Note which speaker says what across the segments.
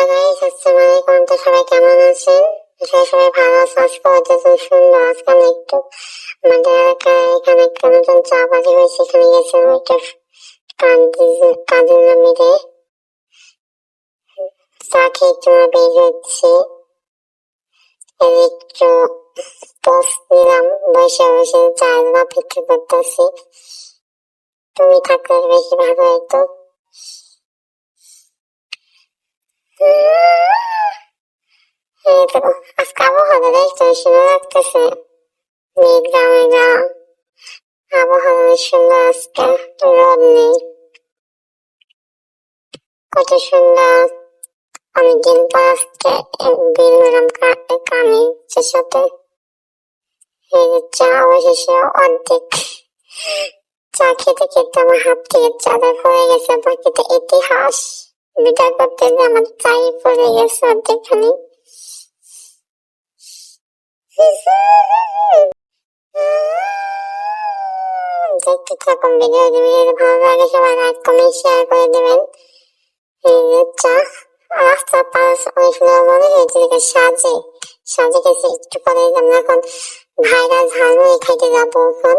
Speaker 1: Hello guys আসসালামু আলাইকুম। তো সবাই কেমন আছেন? আশা সবাই ভালো আছে। আজকে খুব সুন্দর আজকে আমি একটু আমাদের এখানে একটা নতুন চা বাজি হয়েছে, এখানে গেছিলাম একটা কাজে কাজে মিলে চা খেয়ে একটু বের হচ্ছি। একটু পোস্ট দিলাম বসে বসে চার অপেক্ষা করতেছি। তুমি থাকলে বেশি ভালো হতো। এই তো আজকে আবহাওয়া দেখতে সুন্দর লাগতেছে। মেঘ জামে যা আবহাওয়া সুন্দর আজকে রোদ নেই। কত সুন্দর। অনেকদিন পর আজকে বের হলাম কামে যে চা অবশেষে অর্ধেক। চা খেতে খেতে আমার হাত থেকে চাদর পড়ে গেছে বাকিতে ইতিহাস। বিচার করতে যে আমার চাই পড়ে গেছে অর্ধেকখানি। দেখতে থাকুন, ভিডিও ভিডিও ভালো লাগে, সবাই লাইক, কমেন্ট শেয়ার করে দেবেন। চা রাস্তার পাশ অনেক সুন্দর মনে হয়েছে যে সাজে। সাজে গেছে, একটু পরে আমরা এখন ভাইরা ঝালমুড়ি খাইতে যাব এখন।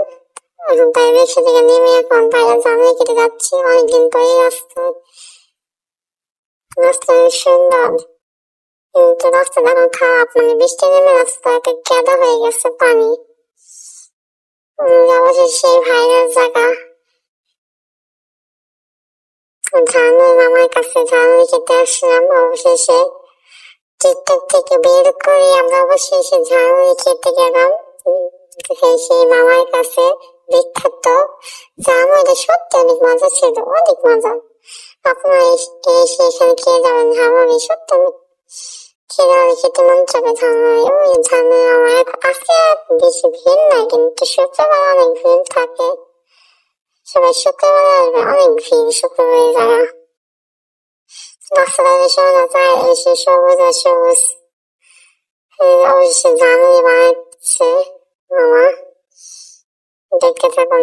Speaker 1: এখন বাইরে থেকে নেমে এখন ভাইরা ঝালমুড়ি খেতে যাচ্ছি, অনেকদিন পরে রাস্তা অনেক সুন্দর কিন্তু রাস্তাটা এখন খারাপ মানে বৃষ্টি নেমে রাস্তাতে কাদা হয়ে গেছে পানি উম, অবশেষে ভাইরাল জায়গা ঝানু মামার কাছে ঝানু খেতে আসলাম অবশেষে টিকটক থেকে বের করে আমরা অবশেষে ঝানু খেতে গেলাম সেই মামার কাছে বিখ্যাত ঝানু এটা সত্যি অনেক মজা ছিল অনেক মজা আপনারা এসে এসে এখানে খেয়ে যাবেন ঝালমুড়ি সত্যি অনেক খেয়ে খেতে মন চাবে ঝালমুড়ি ওই ঝালমুড়ি আমার আছে বেশি ভিড় নাই, কিন্তু শুক্রবার অনেক ভিড় থাকে। সবাই শুক্রবার অনেক ভিড় শুক্রবারে যারা। রাস্তাঘাটে শোনা যায় এসে সবুজ সবুজ। অবশ্যই ঝালমুড়ি বানাচ্ছে মামা। দেখতে থাকুন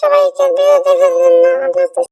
Speaker 1: সবাইকে ভিডিও দেখার জন্য